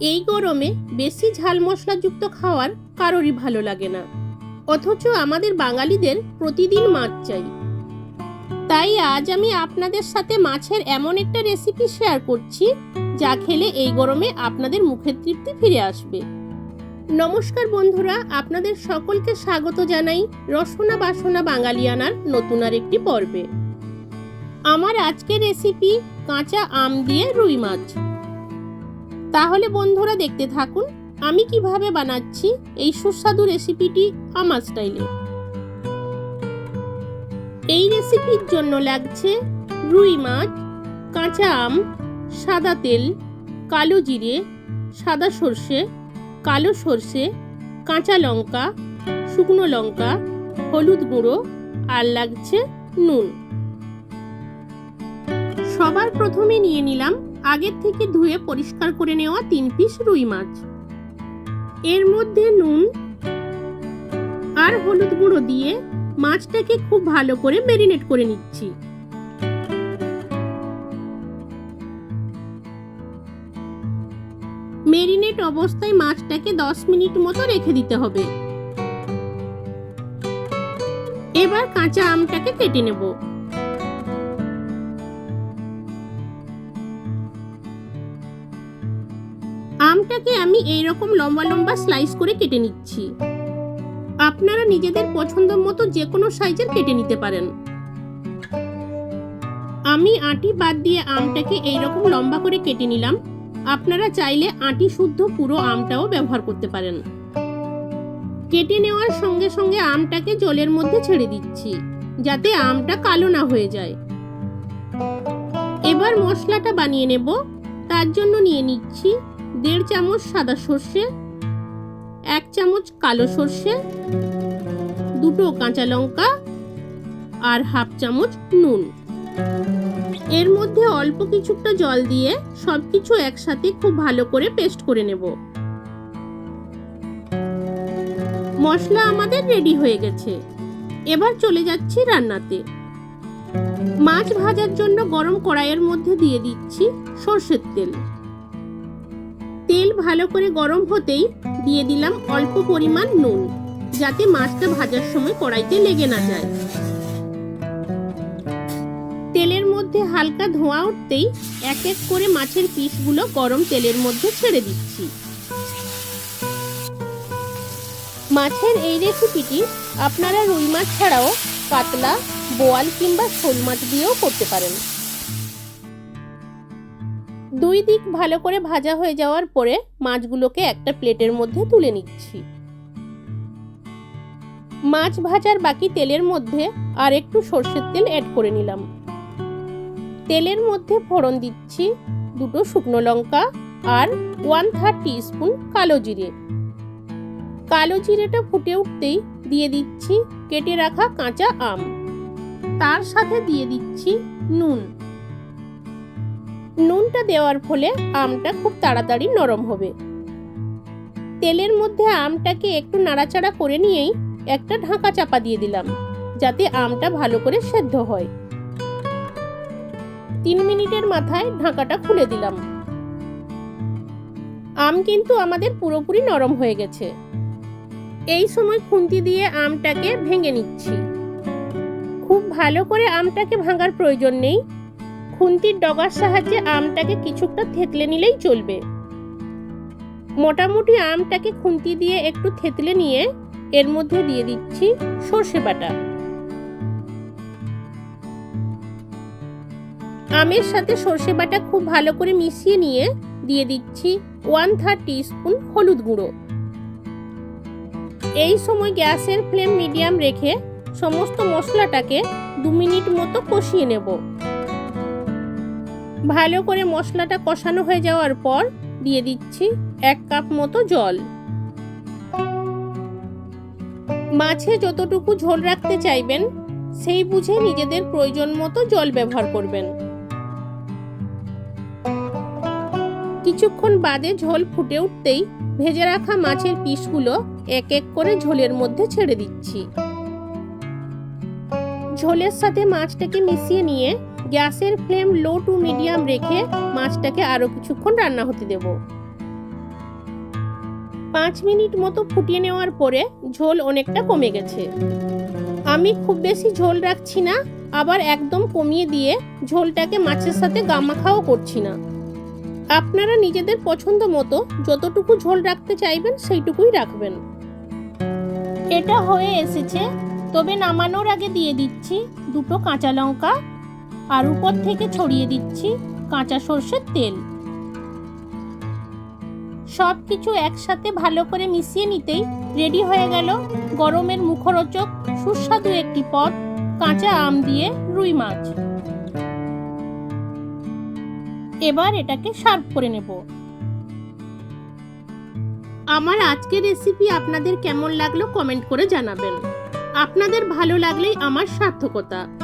এই গরমে বেশি ঝাল মশলাযুক্ত খাওয়ার কারোরই ভালো লাগে না। অথচ আমাদের বাঙালিদের প্রতিদিন মাছ চাই। তাই আজ আমি আপনাদের সাথে মাছের এমন একটা রেসিপি শেয়ার করছি, যা খেলে এই গরমে আপনাদের মুখের তৃপ্তি ফিরে আসবে। নমস্কার বন্ধুরা, আপনাদের সকলকে স্বাগত জানাই রসনা বাসনা বাঙালিয়ানার নতুন আর একটি পর্বে। আমার আজকের রেসিপি কাঁচা আম দিয়ে রুই মাছ। তাহলে বন্ধুরা দেখতে থাকুন, আমি কীভাবে বানাচ্ছি এই সুস্বাদু রেসিপিটি আমার স্টাইলে। এই রেসিপির জন্য লাগছে রুই মাছ, কাঁচা আম, সাদা তেল, কালো জিরে, সাদা সর্ষে, কালো সর্ষে, কাঁচা লঙ্কা, শুকনো লঙ্কা, হলুদ গুঁড়ো আর লাগছে নুন। সবার প্রথমে নিয়ে নিলাম আগের থেকে ধুয়ে পরিষ্কার করে নেওয়া তিন পিস রুই মাছ। এর মধ্যে নুন আর হলুদ গুঁড়ো দিয়ে মাছটাকে খুব ভালো করে ম্যারিনেট করে নিচ্ছি। মেরিনেট অবস্থায় মাছটাকে দশ মিনিট মতো রেখে দিতে হবে। এবার কাঁচা আমটাকে কেটে নেব। আমটাকে আমি এই রকম লম্বা লম্বা স্লাইস করে কেটে নিচ্ছি। আপনারা নিজেদের পছন্দ মতো যে কোনো সাইজের কেটে নিতে পারেন। আমি আটি বাদ দিয়ে আমটাকে এই রকম লম্বা করে কেটে নিলাম। আপনারা চাইলে আটি শুদ্ধ পুরো আমটাও ব্যবহার করতে পারেন। কেটে নেওয়ার সঙ্গে সঙ্গে আমটাকে জলের মধ্যে ছেড়ে দিচ্ছি, যাতে আমটা কালো না হয়ে যায়। এবার মশলাটা বানিয়ে নেব। তার জন্য নিয়ে নিচ্ছি দেড় চামচ সাদা সর্ষে, এক চামচ কালো সর্ষে, দুটো কাঁচা লঙ্কা আর হাফ চামচ নুন। এর মধ্যে অল্প কিছুটা জল দিয়ে সবকিছু একসাথে খুব ভালো করে পেস্ট করে নেব। মশলা আমাদের রেডি হয়ে গেছে। এবার চলে যাচ্ছি রান্নাতে। মাছ ভাজার জন্য গরম কড়াইয়ের মধ্যে দিয়ে দিচ্ছি সর্ষের তেল। তেল ভালো করে গরম হতেই দিয়ে দিলাম অল্প পরিমাণ নুন, যাতে মাছটা ভাজার সময় কড়াইতে লেগে না যায়। তেলের মধ্যে হালকা ধোঁয়া উঠতেই এক এক করে মাছের পিসগুলো গরম তেলের মধ্যে ছেড়ে দিচ্ছি। মাছের এই রেসিপিটি আপনারা রুই মাছ ছাড়াও কাতলা বোয়াল কিংবা শোল মাছ দিয়েও করতে পারেন। দুই দিক ভালো করে ভাজা হয়ে যাওয়ার পরে মাছগুলোকে একটা প্লেটের মধ্যে তুলে নিচ্ছি। মাছ ভাজার বাকি তেলের মধ্যে আর একটু সর্ষের তেল অ্যাড করে নিলাম। তেলের মধ্যে ফোড়ন দিচ্ছি দুটো শুকনো লঙ্কা আর ওয়ান থার্ড টিস্পুন কালো জিরে। কালো জিরেটা ফুটে উঠতেই দিয়ে দিচ্ছি কেটে রাখা কাঁচা আম। তার সাথে দিয়ে দিচ্ছি নুন। নুনটা দেওয়ার ফলে আমটা খুব তাড়াতাড়ি নরম হবে। তেলের মধ্যে আমটাকে একটু নাড়াচাড়া করে নিয়েই একটা ঢাকা চাপা দিয়ে দিলাম, যাতে আমটা ভালো করে সেদ্ধ হয়। তিন মিনিটের মাথায় ঢাকাটা খুলে দিলাম। আম কিন্তু আমাদের পুরোপুরি নরম হয়ে গেছে। এই সময় খুন্তি দিয়ে আমটাকে ভেঙে নিচ্ছি। খুব ভালো করে আমটাকে ভাঙার প্রয়োজন নেই। খুন্তির ডগার সাহায্যে আমটাকে কিছুটা থেতলে নিলেই চলবে। মোটামুটি আমটাকে খুন্তি দিয়ে একটু থেতলে নিয়ে এর মধ্যে দিয়ে দিচ্ছি সর্ষে বাটা। আমের সাথে সর্ষে বাটা খুব ভালো করে মিশিয়ে নিয়ে দিয়ে দিচ্ছি ওয়ান থার্ড টিস্পুন হলুদ গুঁড়ো। এই সময় গ্যাসের ফ্লেম মিডিয়াম রেখে সমস্ত মশলাটাকে দু মিনিট মতো কষিয়ে নেব। ভালো করে মশলাটা কষানো হয়ে যাওয়ার পর দিয়ে দিচ্ছি এক কাপ মতো জল। মাছে যতটুকু ঝোল রাখতে চাইবেন, সেই বুঝে নিজেদের প্রয়োজন মতো জল ব্যবহার করবেন। কিছুক্ষণ বাদে ঝোল ফুটে উঠতেই ভেজে রাখা মাছের পিসগুলো এক এক করে ঝোলের মধ্যে ছেড়ে দিচ্ছি। ঝোলের সাথে মাছটাকে মিশিয়ে নিয়ে গ্যাসের ফ্লেম লো টু মিডিয়াম রেখে মাছটাকে আরও কিছুক্ষণ রান্না হতে দেব। পাঁচ মিনিট মতো ফুটিয়ে নেওয়ার পরে ঝোল অনেকটা কমে গেছে। আমি খুব বেশি ঝোল রাখছি না, আবার একদম কমিয়ে দিয়ে ঝোলটাকে মাছের সাথে গামাখাও করছি না। আপনারা নিজেদের পছন্দ মতো যতটুকু ঝোল রাখতে চাইবেন সেইটুকুই রাখবেন। এটা হয়ে এসেছে, তবে নামানোর আগে দিয়ে দিচ্ছি দুটো কাঁচা লঙ্কা আর উপর থেকে ছড়িয়ে দিচ্ছি কাঁচা সর্ষের তেল। সব কিছু একসাথে ভালো করে মিশিয়ে নিতেই রেডি হয়ে গেল গরমের মুখরোচক সুস্বাদু একটি পদ, কাঁচা আম দিয়ে রুই মাছ। এবার এটাকে সার্ভ করে নেব। আমার আজকের রেসিপি আপনাদের কেমন লাগল কমেন্ট করে জানাবেন। আপনাদের ভালো লাগলেই আমার সার্থকতা।